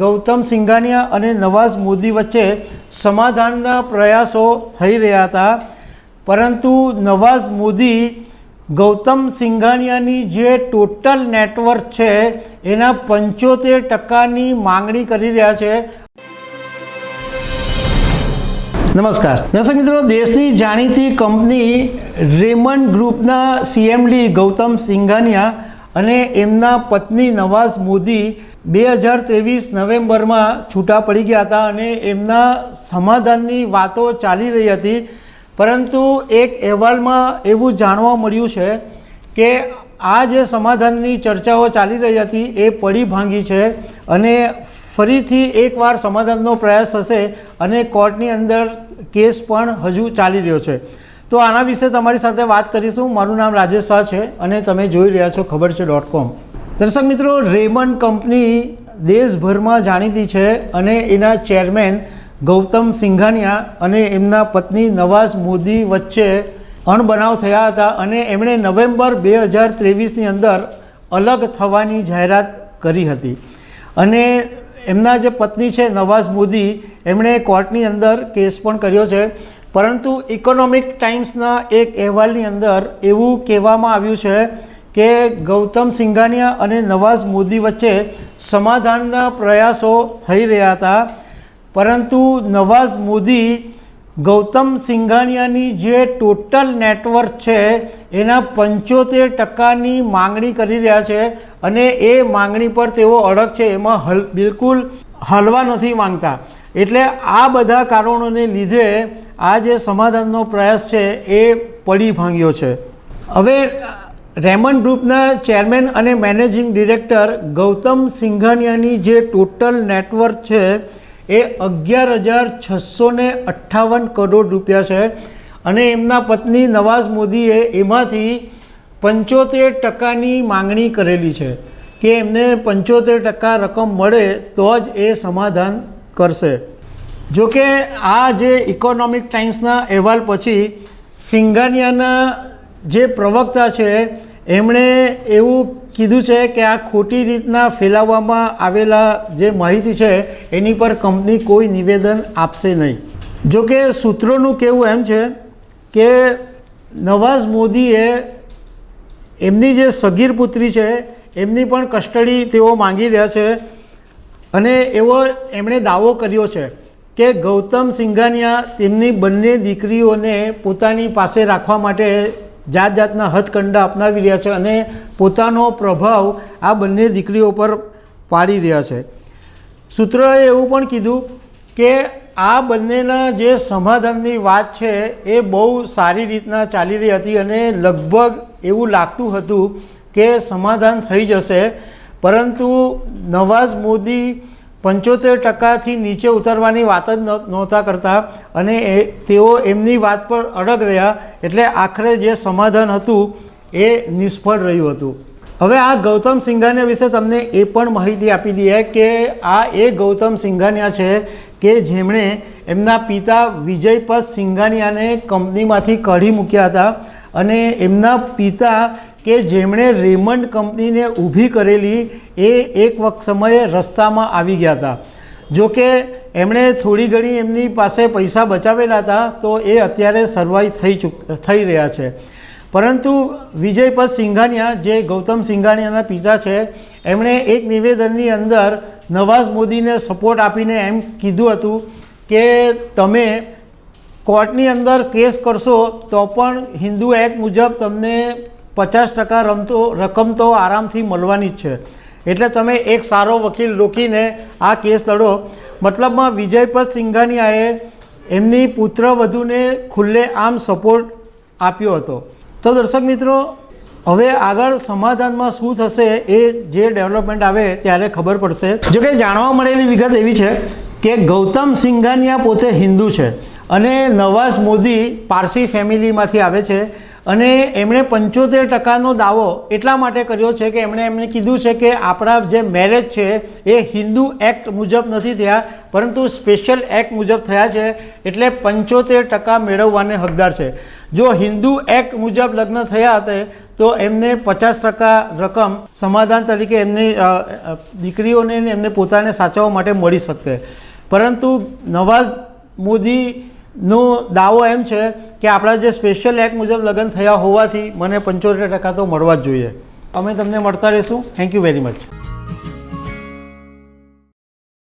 ગૌતમ સિંઘાનિયા અને નવાઝ મોદી વચ્ચે સમાધાનના પ્રયાસો થઈ રહ્યા હતા. પરંતુ નવાઝ મોદી ગૌતમ સિંઘાણિયાની જે ટોટલ નેટવર્ક છે, એના પંચોતેર ટકાની માંગણી કરી રહ્યા છે. નમસ્કાર. દર્શક મિત્રો, દેશની જાણીતી કંપની રેમન ગ્રુપના સીએમડી ગૌતમ સિંઘાનિયા અને એમના પત્ની નવાઝ મોદી બે હજાર ત્રેવીસ નવેમ્બરમાં છૂટા પડી ગયા હતા અને એમના સમાધાનની વાતો ચાલી રહી હતી. પરંતુ એક અહેવાલમાં એવું જાણવા મળ્યું છે કે આ જે સમાધાનની ચર્ચાઓ ચાલી રહી હતી એ પડી ભાંગી છે અને ફરીથી એકવાર સમાધાનનો પ્રયાસ થશે અને કોર્ટની અંદર કેસ પણ હજુ ચાલી રહ્યો છે. તો આના વિશે તમારી સાથે વાત કરીશું. મારું નામ રાજેશ શાહ છે અને તમે જોઈ રહ્યા છો ખબર છે ડોટ કોમ. દર્શક મિત્રો, રેમન કંપની દેશભરમાં જાણીતી છે અને એના ચેરમેન ગૌતમ સિંઘાનિયા અને એમના પત્ની નવાઝ મોદી વચ્ચે અણબનાવ થયા હતા અને એમણે નવેમ્બર બે હજાર ત્રેવીસની અંદર અલગ થવાની જાહેરાત કરી હતી. અને એમના જે પત્ની છે નવાઝ મોદી, એમણે કોર્ટની અંદર કેસ પણ કર્યો છે. પરંતુ ઇકોનોમિક ટાઈમ્સના એક અહેવાલની અંદર એવું કહેવામાં આવ્યું છે કે ગૌતમ સિંઘાનિયા અને નવાઝ મોદી વચ્ચે સમાધાનના પ્રયાસો થઈ રહ્યા હતા. પરંતુ નવાઝ મોદી ગૌતમ સિંઘાણિયાની જે ટોટલ નેટવર્ક છે, એના પંચોતેર ટકાની માંગણી કરી રહ્યા છે અને એ માંગણી પર તેઓ અડગ છે, એમાં હલ, બિલકુલ હલવા નથી માંગતા. એટલે આ બધા કારણોને લીધે આ જે સમાધાનનો પ્રયાસ છે, એ પડી ભાંગ્યો છે. હવે રેમન્ડ ગ્રુપના ચેરમેન અને મેનેજિંગ ડિરેક્ટર ગૌતમ સિંઘાનિયાની જે ટોટલ નેટવર્ક છે એ અગિયાર હજાર છસો ને અઠ્ઠાવન કરોડ રૂપિયા છે. અને એમના પત્ની નવાઝ મોદીએ એમાંથી પંચોતેર ટકાની માંગણી કરેલી છે કે એમને પંચોતેર ટકા રકમ મળે તો જ એ સમાધાન કરશે. જો કે આ જે ઇકોનોમિક ટાઈમ્સના અહેવાલ પછી સિંઘાનિયાના જે પ્રવક્તા છે એમણે એવું કીધું છે કે આ ખોટી રીતના ફેલાવવામાં આવેલા જે માહિતી છે, એની પર કંપની કોઈ નિવેદન આપશે નહીં. જો કે સૂત્રોનું કહેવું એમ છે કે નવાઝ મોદીએ એમની જે સગીર પુત્રી છે, એમની પણ કસ્ટડી તેઓ માંગી રહ્યા છે અને એવો એમણે દાવો કર્યો છે કે ગૌતમ સિંઘાનિયા તેમની બંને દીકરીઓને પોતાની પાસે રાખવા માટે જાત જાતના હથકંડા અપનાવી રહ્યા છે અને પોતાનો પ્રભાવ આ બંને દીકરીઓ પર પાડી રહ્યા છે. સૂત્રોએ એવું પણ કીધું કે આ બંનેના જે સમાધાનની વાત છે એ બહુ સારી રીતના ચાલી રહી હતી અને લગભગ એવું લાગતું હતું કે સમાધાન થઈ જશે. પરંતુ નવાઝ મોદી પંચોતેર ટકાથી નીચે ઉતરવાની વાત જ નહોતા કરતા અને એ, તેઓ એમની વાત પર અડગ રહ્યા એટલે આખરે જે સમાધાન હતું એ નિષ્ફળ રહ્યું હતું. હવે આ ગૌતમ સિંઘાનિયા વિશે તમને એ પણ માહિતી આપી દઈએ કે આ એ ગૌતમ સિંઘાનિયા છે કે જેમણે એમના પિતા વિજયપત સિંઘાનિયાને કંપનીમાંથી કાઢી મૂક્યા હતા અને એમના પિતા કે જેમણે રેમન્ડ કંપનીને ઊભી કરેલી એ એક વખત સમયે રસ્તામાં આવી ગયા હતા. જો કે એમણે થોડી ઘણી એમની પાસે પૈસા બચાવેલા હતા, તો એ અત્યારે સર્વાઈવ થઈ ચૂક, થઈ રહ્યા છે. પરંતુ વિજયપત સિંઘાનિયા, જે ગૌતમ સિંઘાનિયાના પિતા છે, એમણે એક નિવેદનની અંદર નવાઝ મોદીને સપોર્ટ આપીને એમ કીધું હતું કે તમે કોર્ટની અંદર કેસ કરશો તો પણ હિન્દુ એક્ટ મુજબ તમને પચાસ ટકા રમતો, રકમ તો આરામથી મળવાની જ છે. એટલે તમે એક સારો વકીલ રોકીને આ કેસ લડો. મતલબમાં વિજયપત સિંઘાનિયાએ એમની પુત્રવધૂને ખુલ્લે આમ સપોર્ટ આપ્યો હતો. તો દર્શક મિત્રો, હવે આગળ સમાધાનમાં શું થશે એ જે ડેવલપમેન્ટ આવે ત્યારે ખબર પડશે. જો કે જાણવા મળેલી વિગત એવી છે કે ગૌતમ સિંઘાનિયા પોતે હિન્દુ છે અને નવાઝ મોદી પારસી ફેમિલીમાંથી આવે છે. અને એમણે પંચોતેર ટકાનો દાવો એટલા માટે કર્યો છે કે એમણે એમણે કીધું છે કે આપણા જે મેરેજ છે એ હિન્દુ એક્ટ મુજબ નથી થયા, પરંતુ સ્પેશિયલ એક્ટ મુજબ થયા છે, એટલે પંચોતેર ટકા મેળવવાને હકદાર છે. જો હિન્દુ એક્ટ મુજબ લગ્ન થયા હતા, તો એમને પચાસ ટકા રકમ સમાધાન તરીકે એમની દીકરીઓને એમને પોતાને સાચવવા માટે મળી શકતે. પરંતુ નવાઝ મોદીનો દાવો એમ છે કે આપણા જે સ્પેશિયલ એક્ટ મુજબ લગ્ન થયા હોવાથી મને પંચોતેર ટકા તો મળવા જ જોઈએ. અમે તમને મળતા રહીશું. Thank you very much